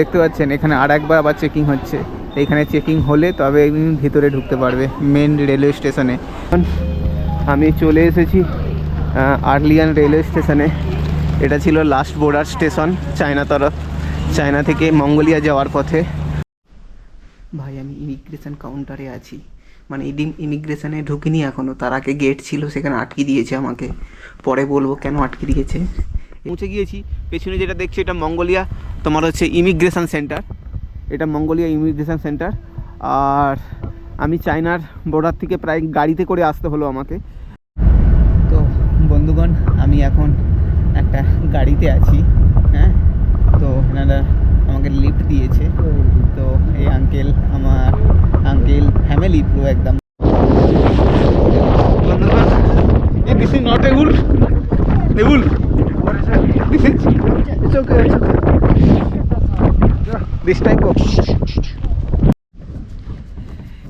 দেখতে পাচ্ছেন, এখানে আর একবার আবার চেকিং হচ্ছে। এখানে চেকিং হলে তবে ভিতরে ঢুকতে পারবে মেন রেলওয়ে স্টেশনে আমি চলে এসেছি আর্লিয়ান রেলওয়ে স্টেশনে এটা ছিল লাস্ট বোর্ডার স্টেশন চায়না তরফ। চায়না থেকে মঙ্গোলিয়া যাওয়ার পথে। ভাই, আমি ইমিগ্রেশন কাউন্টারে আছি। মানে ইমিগ্রেশনে ঢুকিনি এখনও তার আগে গেট ছিল, সেখানে আটকে দিয়েছে আমাকে। পরে বলব কেন আটকে দিয়েছে? পৌঁছে গিয়েছি। পেছনে যেটা দেখছি, এটা মঙ্গোলিয়া। তোমার হচ্ছে ইমিগ্রেশন সেন্টার এটা মঙ্গোলিয়া ইমিগ্রেশন সেন্টার আর আমি চায়নার বর্ডার থেকে প্রায় গাড়িতে করে আসতে হলো আমাকে। তো বন্ধুগণ, আমি এখন একটা গাড়িতে আছি হ্যাঁ? তো এনারা আমাকে লিফট দিয়েছে। তো এই আঙ্কেল আমার আঙ্কেল ফ্যামিলি পুরো একদম। এ দিস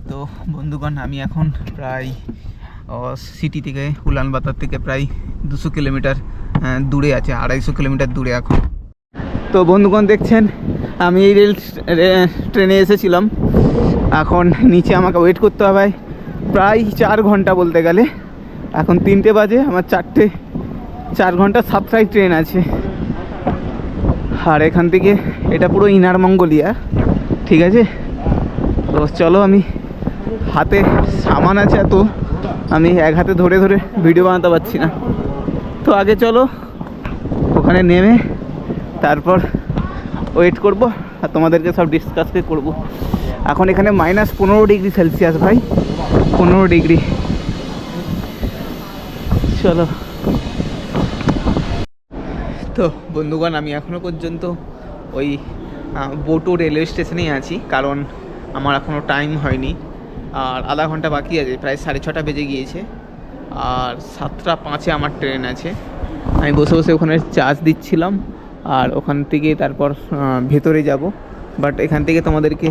তো বন্ধুগণ, আমি এখন প্রায় সিটি থেকে উলানবাতার থেকে প্রায় দুশো কিলোমিটার দূরে আছে, আড়াইশো কিলোমিটার দূরে এখন। তো বন্ধুগণ, দেখছেন? আমি এই রেল ট্রেনে এসেছিলাম। এখন নিচে আমাকে ওয়েট করতে হবে প্রায় চার ঘণ্টা বলতে গেলে। এখন তিনটে বাজে, আমার চারটে, চার ঘণ্টা সাতটায় ট্রেন আছে। আর এখান থেকে, এটা পুরো ইনার মঙ্গোলিয়া। ঠিক আছে? তো চলো আমি হাতে সামান আছে এত। আমি এক হাতে ধরে ধরে ভিডিও বানাতে পারছি না। তো আগে চলো, ওখানে নেমে, তারপর ওয়েট করব আর তোমাদেরকে সব ডিসকাসকে করব। এখন এখানে মাইনাস পনেরো ডিগ্রি সেলসিয়াস ভাই। পনেরো ডিগ্রি চলো। তো বন্ধুগণ, আমি এখনও পর্যন্ত ওই বোটো রেলওয়ে স্টেশনেই আছি, কারণ আমার এখনও টাইম হয়নি। আর আধা ঘণ্টা বাকি আছে, প্রায় সাড়ে ছটা বেজে গিয়েছে। আর সাতটা পাঁচে আমার ট্রেন আছে। আমি বসে বসে ওখানে চার্জ দিচ্ছিলাম। আর ওখান থেকে তারপর ভেতরে যাব। বাট এখান থেকে তোমাদেরকে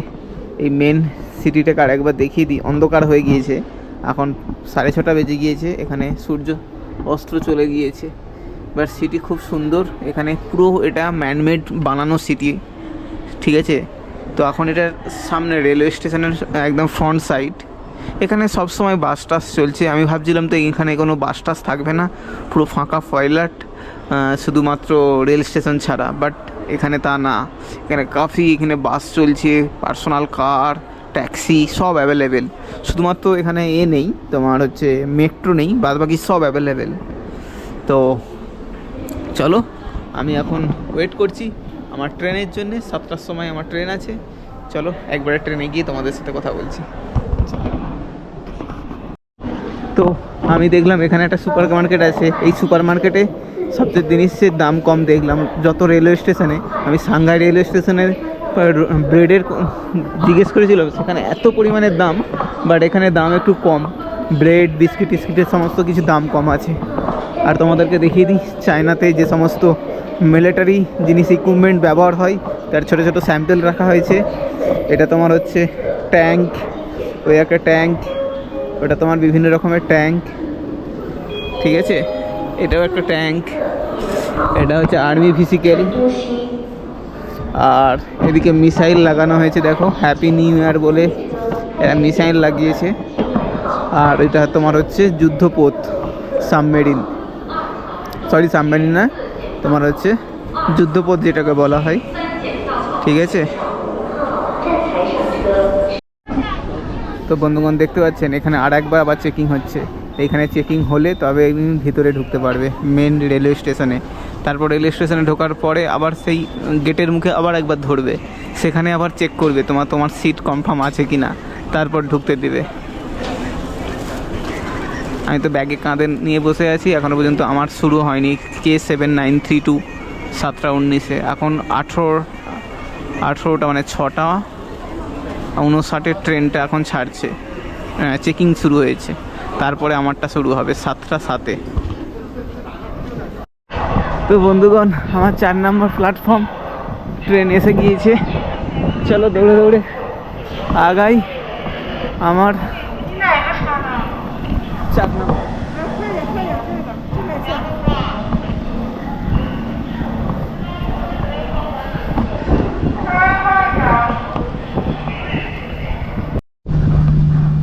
এই মেন সিটিটাকে আরেকবার দেখিয়ে দিই। অন্ধকার হয়ে গিয়েছে। এখন সাড়ে ছটা বেজে গিয়েছে। এখানে সূর্য অস্ত্র চলে গিয়েছে। বাট সিটি খুব সুন্দর। এখানে পুরো এটা ম্যানমেড বানানো সিটি ঠিক আছে? তো এখন এটার সামনে রেলওয়ে স্টেশনের একদম ফ্রন্ট সাইড এখানে সব সময় বাস টাস চলছে। আমি ভাবছিলাম তো এখানে কোনো বাস টাস থাকবে না। পুরো ফাঁকা ফয়লাট। শুধুমাত্র রেল স্টেশন ছাড়া বাট এখানে তা না। এখানে কাফি এখানে বাস চলছে পার্সোনাল কার ট্যাক্সি সব অ্যাভেলেবেল শুধুমাত্র এখানে এ নেই, তোমার হচ্ছে মেট্রো নেই বাদ বাকি সব অ্যাভেলেবেল তো চলো, আমি এখন ওয়েট করছি। আমার ট্রেনের জন্যে, সাতটার সময় আমার ট্রেন আছে। চলো, একবারে ট্রেনে গিয়ে তোমাদের সাথে কথা বলছি। তো আমি দেখলাম এখানে একটা সুপার মার্কেট আছে। এই সুপার মার্কেটে সবচেয়ে জিনিসের দাম কম দেখলাম, যত রেলওয়ে স্টেশনে আমি সাংঘাই রেলওয়ে স্টেশনের ব্রেডের জিজ্ঞেস করেছিলাম, সেখানে এত পরিমাণের দাম বাট এখানে দাম একটু কম। ব্রেড বিস্কিট টিস্কিটের সমস্ত কিছু দাম কম আছে। আর তোমাদেরকে দেখিয়ে দিই, চায়নাতে যে সমস্ত মিলিটারি জিনিস ইকুইপমেন্ট ব্যবহার হয়, তার ছোটো ছোটো স্যাম্পেল রাখা হয়েছে। এটা তোমার হচ্ছে ট্যাঙ্ক ওই একটা ট্যাঙ্ক ওটা তোমার বিভিন্ন রকমের ট্যাঙ্ক ঠিক আছে? এটাও একটা ট্যাঙ্ক। এটা হচ্ছে আর্মি ফিজিক্যাল আর এদিকে মিসাইল লাগানো হয়েছে, দেখো হ্যাপি নিউ ইয়ার বলে এরা মিসাইল লাগিয়েছে। আর এটা তোমার হচ্ছে যুদ্ধপথ সাবমেরিন সরি সাবমেরিন না, তোমার হচ্ছে যুদ্ধপথ যেটাকে বলা হয়। ঠিক আছে? তো বন্ধুগণ, দেখতে পাচ্ছেন, এখানে আর একবার আবার চেকিং হচ্ছে। এখানে চেকিং হলে তবে ভিতরে ঢুকতে পারবে মেন রেলওয়ে স্টেশনে তারপর রেলওয়ে স্টেশনে ঢোকার পরে আবার সেই গেটের মুখে আবার একবার ধরবে। সেখানে আবার চেক করবে তোমার তোমার সিট কনফার্ম আছে কি না তারপর ঢুকতে দেবে। আমি তো ব্যাগে কাঁধে নিয়ে বসে আছি এখনও পর্যন্ত আমার শুরু হয়নি। K seven nine three two সাতটা উনিশে। এখন আঠেরো, আঠেরোটা মানে ছটা, উনষাটের ট্রেনটা এখন ছাড়ছে। চেকিং শুরু হয়েছে। তারপরে আমারটা শুরু হবে সাতটা সাতে। তো বন্ধুগণ, আমার চার নম্বর প্ল্যাটফর্ম ট্রেন এসে গিয়েছে। চলো দৌড়ে দৌড়ে আগাই। আমার চার নম্বর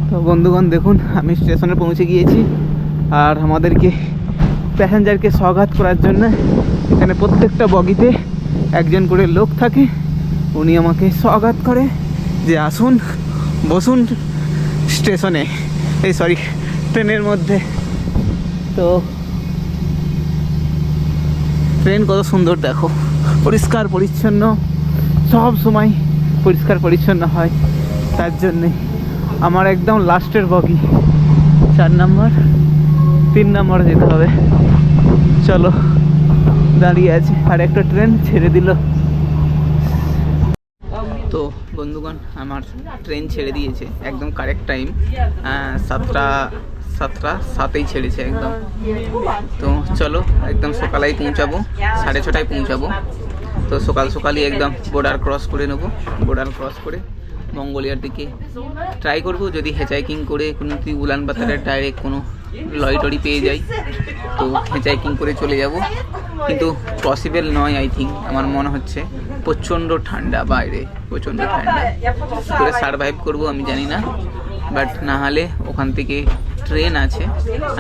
তো বন্ধুগণ, দেখুন, আমি স্টেশনে পৌঁছে গিয়েছি আর আমাদেরকে প্যাসেঞ্জারকে স্বাগত করার জন্য এখানে প্রত্যেকটা বগিতে একজন করে লোক থাকে। উনি আমাকে স্বাগত করে যে আসুন, বসুন স্টেশনে। এই সরি ট্রেনের মধ্যে। তো, ট্রেন কত সুন্দর, দেখো। পরিষ্কার, পরিচ্ছন্ন, সব সময় পরিষ্কার, পরিচ্ছন্ন হয়। তার জন্যে আমার একদম লাস্টের বগি। চার নাম্বার, তিন নাম্বার যেতে হবে। চলো, দাঁড়িয়ে আছে। আর একটা ট্রেন ছেড়ে দিল। তো বন্ধুগণ, আমার ট্রেন ছেড়ে দিয়েছে। একদম কারেক্ট টাইম সাতটা সাতটা, সাতেই ছেড়েছে একদম। তো চলো, একদম সকালেই পৌঁছাবো। সাড়ে ছটায় পৌঁছাবো। তো সকাল সকালই একদম বর্ডার ক্রস করে নেব। বর্ডার ক্রস করে মঙ্গোলিয়ার দিকে ট্রাই করব। যদি হেচাইকিং করে কোনো তুই উলান বাতারের ডাইরেক্ট কোনো লরি টরি পেয়ে যাই, তো হেচাইকিং করে চলে যাব। কিন্তু পসিবল নয় আই থিঙ্ক আমার মনে হচ্ছে প্রচণ্ড ঠান্ডা বাইরে, প্রচণ্ড ঠান্ডা। করে সারভাইভ করব, আমি জানি না। বাট না হলে ওখান থেকে ট্রেন আছে।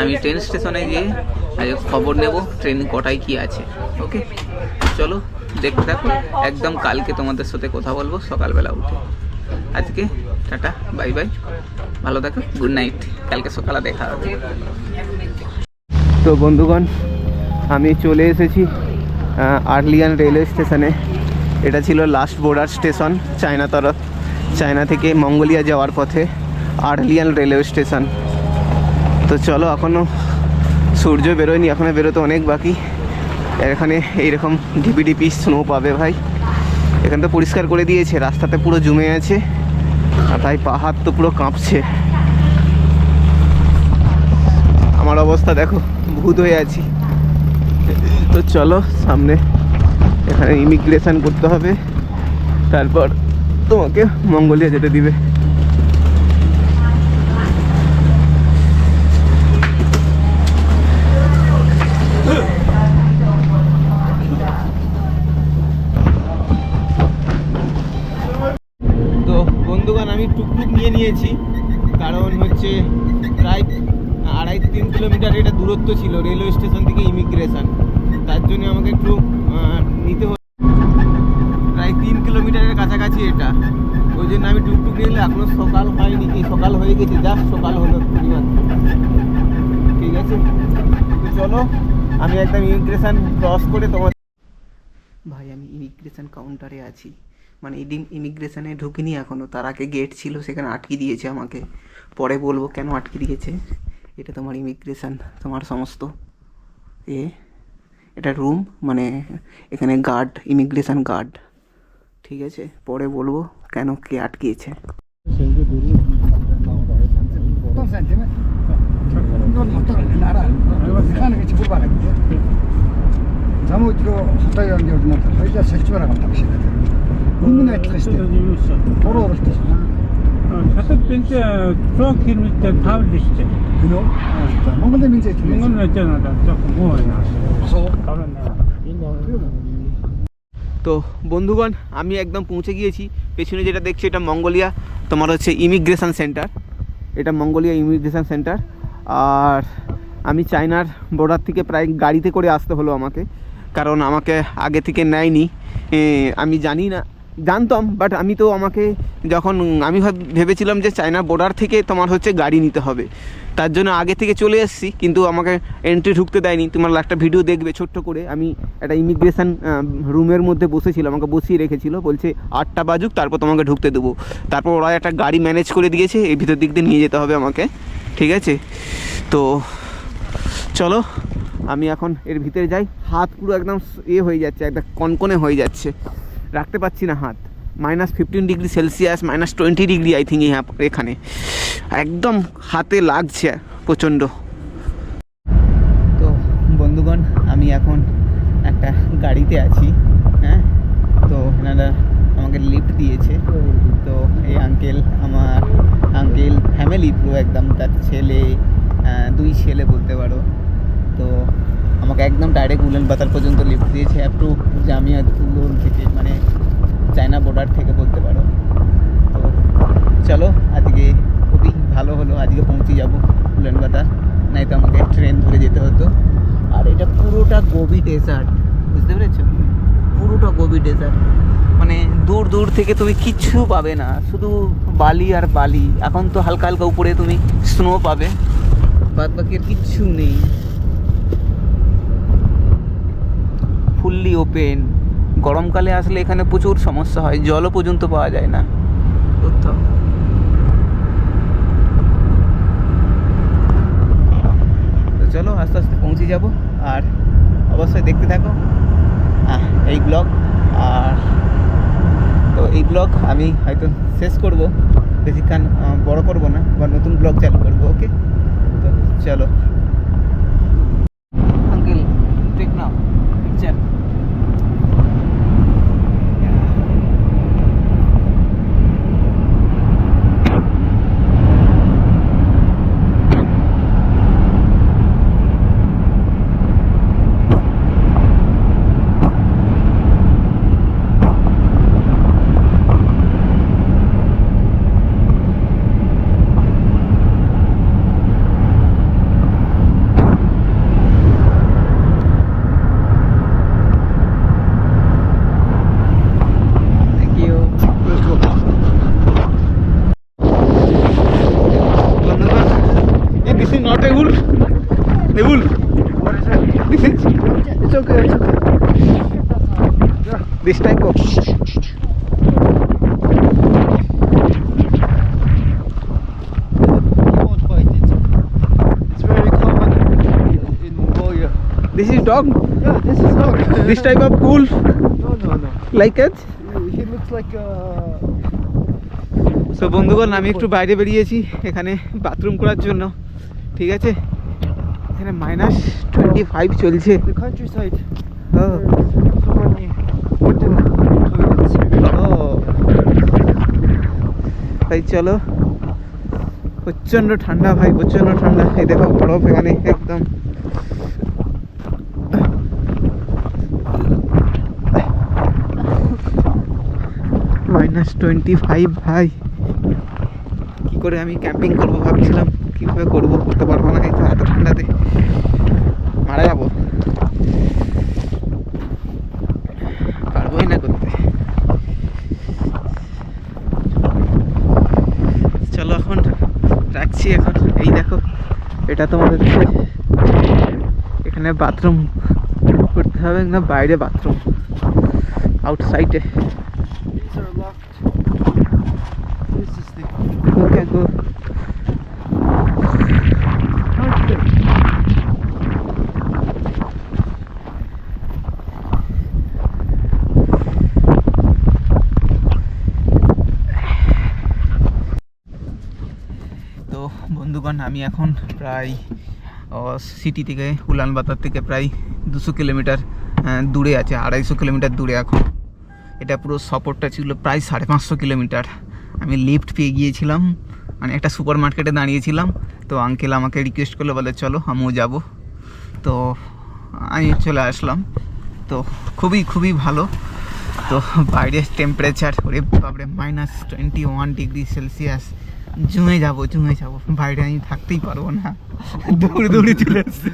আমি ট্রেন স্টেশনে গিয়ে খবর নেব ট্রেন কটায় কি আছে। ওকে চলো, দেখতে থাকো একদম কালকে তোমাদের সাথে কথা বলব, সকালবেলা উঠে। আজকে। টাটা, বাই বাই। ভালো থাকো গুড নাইট কালকে সকালে দেখা হবে। তো বন্ধুগণ, আমি চলে এসেছি আর্লিয়ান রেলওয়ে স্টেশনে। এটা ছিল লাস্ট বর্ডার স্টেশন চায়না তরফ। চায়না থেকে মঙ্গোলিয়া যাওয়ার পথে আর্লিয়ান রেলওয়ে স্টেশন। তো চলো এখনও সূর্য বেরোয়নি এখনও বেরোতে অনেক বাকি। এখানে এইরকম ঢিপি ঢিপি স্নো পাবে ভাই। এখান তো পরিষ্কার করে দিয়েছে, রাস্তাতে পুরো জমে আছে। তাই পাহাড় তো পুরো কাঁপছে। আমার অবস্থা দেখো, ভূত হয়ে আছি। তো চলো, সামনে এখানে ইমিগ্রেশন করতে হবে। তারপর তোমাকে মঙ্গোলিয়া যেতে দিবে। সকাল হলো ঠিক আছে? চলো আমি একদম ইমিগ্রেশন ক্রস করে তোমার ভাই আমি ইমিগ্রেশন কাউন্টারে আছি। মানে ইমিগ্রেশনে ঢুকিনি এখনও তার আগে গেট ছিল সেখানে আটকে দিয়েছে আমাকে। পরে বলব কেন আটকে দিয়েছে? এটা তোমার ইমিগ্রেশন তোমার সমস্ত। এ এটা রুম মানে এখানে গার্ড ইমিগ্রেশন গার্ড ঠিক আছে? পরে বলব কেন কে আটকিয়েছে sen değil mi? Çok motor nara. Mekanik için kurban gitti. Zam ötürü hata yönlüyordum orada. Hayda seçim aramakta bir şeyler. Bunun etlik işte. Doğru olur işte. Хатад бинт 100 км-тэй тавл штэ. Гэнэ. Монгол нэг зэт. Монгол нэг зэт надад жоохон гоо байна. Соо. তো বন্ধুগণ আমি একদম পৌঁছে গিয়েছি পেছনে যেটা দেখছি এটা মঙ্গোলিয়া তোমার হচ্ছে ইমিগ্রেশন সেন্টার এটা মঙ্গোলিয়া ইমিগ্রেশন সেন্টার। আর আমি চায়নার বর্ডার থেকে প্রায় গাড়িতে করে আসতে হলো আমাকে। কারণ আমাকে আগে থেকে নেয়নি। আমি জানি না জানতাম বাট আমি তো আমাকে যখন, আমি ভাব- ভেবেছিলাম যে চায়না বর্ডার থেকে তোমার হচ্ছে গাড়ি নিতে হবে। তার জন্য আগে থেকে চলে এসেছি, কিন্তু আমাকে এন্ট্রি ঢুকতে দেয়নি। তোমার একটা ভিডিও দেখবে ছোট্ট করে। আমি একটা ইমিগ্রেশন রুমের মধ্যে বসেছিলাম, আমাকে বসিয়ে রেখেছিল। বলছে, আটটা বাজুক, তারপর তোমাকে ঢুকতে দেবো। তারপর ওরা একটা গাড়ি ম্যানেজ করে দিয়েছে, এই ভিতর দিক দিয়ে নিয়ে যেতে হবে আমাকে। ঠিক আছে? তো, চলো, আমি এখন এর ভিতরে যাই। হাত পুরো একদম এ হয়ে যাচ্ছে, একদম কনকনে হয়ে যাচ্ছে। রাখতে পারছি না হাত। Minus fifteen degree Celsius, minus twenty degree I think এখানে। একদম হাতে লাগছে প্রচণ্ড। তো বন্ধুগণ, আমি এখন একটা গাড়িতে আছি হ্যাঁ? তো এনারা আমাকে লিফট দিয়েছে। তো এই আঙ্কেল আমার আঙ্কেল ফ্যামিলি পুরো একদম তার ছেলে দুই ছেলে বলতে পারো। তো আমাকে একদম ডাইরেক্ট উলেন বাতার পর্যন্ত লিফট দিয়েছে আপ টু জামিয়া লোন থেকে মানে চায়না বর্ডার থেকে বলতে পারো। তো চলো, আজকে খুবই ভালো হলো, আজকে পৌঁছে যাব উলেন বাতার নাই তো আমাকে ট্রেন ধরে যেতে হতো। আর এটা পুরোটা গোবি ডেজার্ট বুঝতে পেরেছ? পুরোটা গোবি ডেজার্ট মানে দূর দূর থেকে তুমি কিচ্ছু পাবে না, শুধু বালি আর বালি। এখন তো হালকা হালকা উপরে তুমি স্নো পাবে। বাদ বাকি আর কিচ্ছু নেই। ফুললি ওপেন গরমকালে আসলে এখানে প্রচুর সমস্যা হয়, জলও পর্যন্ত পাওয়া যায় না। চলো আস্তে আস্তে পৌঁছে যাব, আর অবশ্যই দেখতে থাকো। এই ব্লগ, আর তো এই ব্লগ আমি হয়তো শেষ করব, বেশিক্ষণ বড় করব না, বা নতুন ব্লগ চালু করব ওকে তো চলো। This is dog. Yeah, this is dog. This type of wolf, No, no, no. like it. He looks like a. তো বন্ধুগণ আমি একটু বাইরে বেরিয়েছি এখানে বাথরুম করার জন্য ঠিক আছে এখানে মাইনাস টোয়েন্টি ফাইভ চলছে তাই চলো প্রচণ্ড ঠান্ডা ভাই প্রচণ্ড ঠান্ডা এই দেখো বরফ এখানে একদম মাইনাস টোয়েন্টি ফাইভ ভাই। কি করে আমি ক্যাম্পিং করব ভাবছিলাম, কীভাবে করব করতে পারব না, এই তো এত ঠান্ডাতে। মারা যাব। পারবোই না করতে। চলো এখন, রাখছি এখন। এই দেখো, এটা হচ্ছে এখানে বাথরুম করতে হবে না, বাইরে বাথরুম আউটসাইডে তো বন্ধুগণ, আমি এখন প্রায় সিটি থেকে, উলানবাতার থেকে প্রায় দুশো কিলোমিটার দূরে আছে, আড়াইশো কিলোমিটার দূরে এখন। এটা পুরো সফরটা ছিল প্রায় সাড়ে পাঁচশো কিলোমিটার। আমি লিফট পেয়ে গিয়েছিলাম। মানে একটা সুপার মার্কেটে দাঁড়িয়েছিলাম তো আঙ্কেল আমাকে রিকোয়েস্ট করল বলে চলো আমিও যাব। তো আমি চলে আসলাম। তো খুবই খুবই ভালো। তো বাইরের টেম্পারেচার ওরে বাপরে minus twenty one degree Celsius জুমে যাব জুমে যাব। বাইরে আমি থাকতেই পারব না। দৌড়ে দৌড়ে চলে আসছে.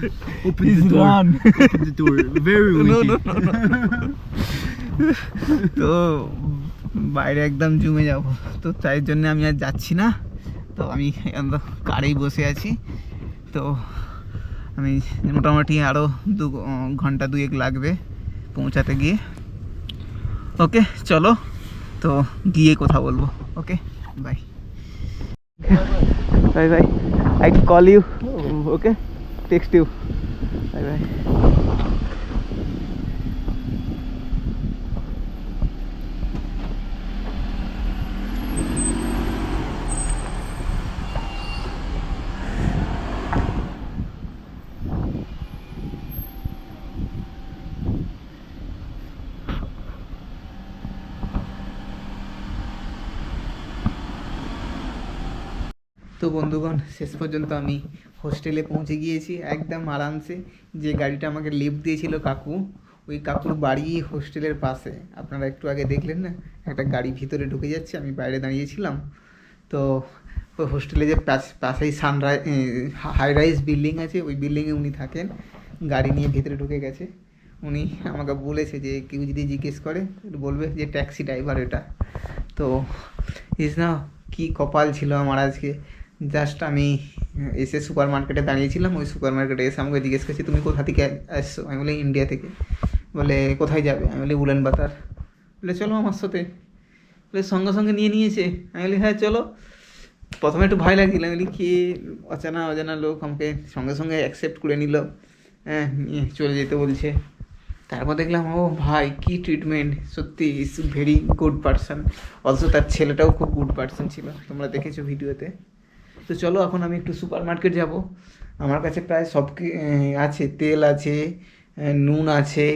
তো বাইরে একদম জমে যাব। তো তাই জন্য আমি আর যাচ্ছি না। তো আমি একদম কারেই বসে আছি। তো আমি মোটামুটি আরও দু ঘণ্টা দুয়েক লাগবে পৌঁছাতে গিয়ে। ওকে, চলো। তো গিয়ে কথা বলব। Okay bye bye bye I call you okay text you bye bye তো বন্ধুগণ, শেষ পর্যন্ত আমি হোস্টেলে পৌঁছে গিয়েছি। একদম আরামসে যে গাড়িটা আমাকে লিফট দিয়েছিল কাকু, ওই কাকুর বাড়ি হোস্টেলের পাশে। আপনারা একটু আগে দেখলেন না? একটা গাড়ি ভিতরে ঢুকে যাচ্ছে, আমি বাইরে দাঁড়িয়েছিলাম। তো ওই হোস্টেলে যে পাশ- পাশেই সানরাই হাই রাইজ বিল্ডিং আছে, ওই বিল্ডিংয়ে উনি থাকেন। গাড়ি নিয়ে ভিতরে ঢুকে গেছে। উনি আমাকে বলেছে যে, কেউ যদি জিজ্ঞেস করে, বলবে যে ট্যাক্সি ড্রাইভার এটা। তো, ইস না, কী কপাল ছিল আমার আজকে। জাস্ট আমি এসে সুপার মার্কেটে দাঁড়িয়েছিলাম। ওই সুপার মার্কেটে এসে আমাকে জিজ্ঞেস করছি, তুমি কোথা থেকে আসছো আমি বলি, ইন্ডিয়া থেকে। বলে, কোথায় যাবে? আমি বলি, উলেন বাতার। বলে, চলো আমার সাথে। বলে, সঙ্গে সঙ্গে নিয়ে নিয়েছে। আমি বলি হ্যাঁ চলো। প্রথমে একটু ভয় লাগছিল। আমি বলি, কি? অচেনা, অজানা লোক আমাকে সঙ্গে সঙ্গে অ্যাকসেপ্ট করে নিল। হ্যাঁ চলে যেতে বলছে। তারপর দেখলাম, ও ভাই, কি ট্রিটমেন্ট সত্যি is very good person also তার ছেলেটাও খুব গুড পার্সন ছিল। তোমরা দেখেছ ভিডিওতে তো চলো, এখন আমি একটু সুপার মার্কেট যাব। আমার কাছে প্রায় সব আছে। তেল আছে নুন আছে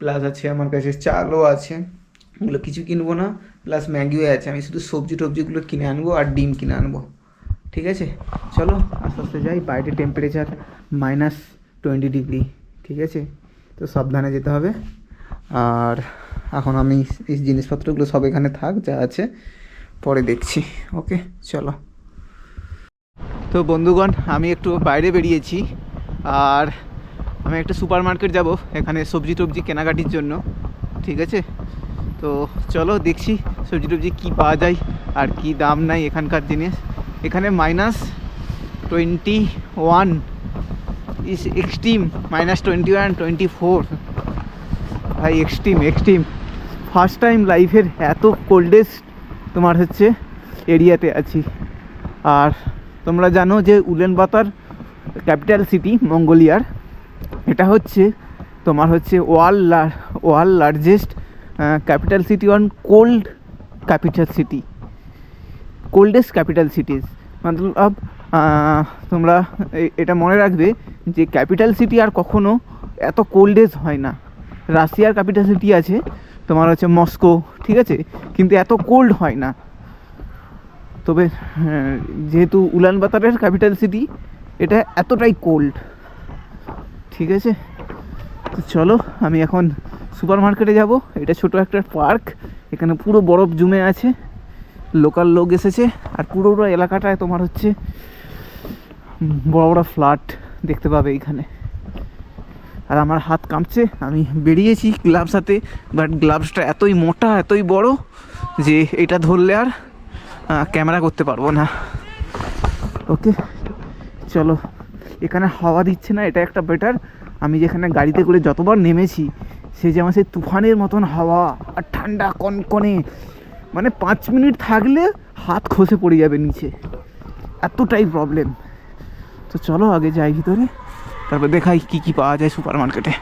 প্লাস আছে আমার কাছে চালও আছে। ওগুলো কিছু কিনবো না প্লাস ম্যাগিও আছে। আমি শুধু সবজি টবজিগুলো কিনে আনব আর ডিম কিনে আনব। ঠিক আছে? চলো, আস্তে আস্তে যাই। বাইরে টেম্পারেচার মাইনাস টোয়েন্টি ডিগ্রি ঠিক আছে? তো সাবধানে যেতে হবে। আর এখন আমি এই জিনিসপত্রগুলো সব এখানে থাক, যা আছে, পরে দেখছি। ওকে চলো। তো বন্ধুগণ, আমি একটু বাইরে বেরিয়েছি আর আমি একটা সুপার মার্কেট যাব এখানে সবজি টবজি কেনাকাটির জন্য, ঠিক আছে? তো চলো দেখছি সবজি টবজি কী পাওয়া যায় আর কি দাম নাই এখানকার জিনিস। এখানে minus twenty one is extreme minus twenty one twenty four ভাই এক্সট্রিম এক্সট্রিম ফার্স্ট টাইম লাইফের এত কোল্ডেস্ট তোমার হচ্ছে এরিয়াতে আছি। আর তোমরা জানো যে উলেনবাতার ক্যাপিটাল সিটি মঙ্গোলিয়ার। এটা হচ্ছে তোমার হচ্ছে world world largest capital city on cold capital city. Coldest capital cities. মতলব তোমরা এটা মনে রাখবে যে ক্যাপিটাল সিটি আর কখনো এত কোল্ডেস্ট হয় না। রাশিয়ার ক্যাপিটাল সিটি আছে, তোমার হচ্ছে মস্কো, ঠিক আছে? কিন্তু এত কোল্ড হয় না। তবে যেহেতু উলানবাতারের ক্যাপিটাল সিটি এটা এতটাই কোল্ড ঠিক আছে? তো চলো, আমি এখন সুপার মার্কেটে যাব। এটা ছোট একটা পার্ক এখানে পুরো বরফ জমে আছে। লোকাল লোক এসেছে, আর পুরো এলাকাটায় তোমার হচ্ছে বড় বড় ফ্ল্যাট দেখতে পাবে এইখানে আর আমার হাত কাঁপছে, আমি বেরিয়েছি গ্লাভস হাতে বাট গ্লাভসটা এতই মোটা, এতই বড়, যে এটা ধরলে আর ক্যামেরা করতে পারব না। ওকে, চলো। এখানে হাওয়া দিচ্ছে না, এটা একটা বেটার আমি যেখানে গাড়িতে করে যতবার নেমেছি, সে যেমন সেই তুফানের মতন হাওয়া আর ঠান্ডা কনকনে। মানে পাঁচ মিনিট থাকলে হাত খসে পড়ে যাবে নিচে। এতটাই প্রবলেম তো চলো আগে যাই ভিতরে, তারপর দেখাই কী কী পাওয়া যায় সুপার মার্কেটে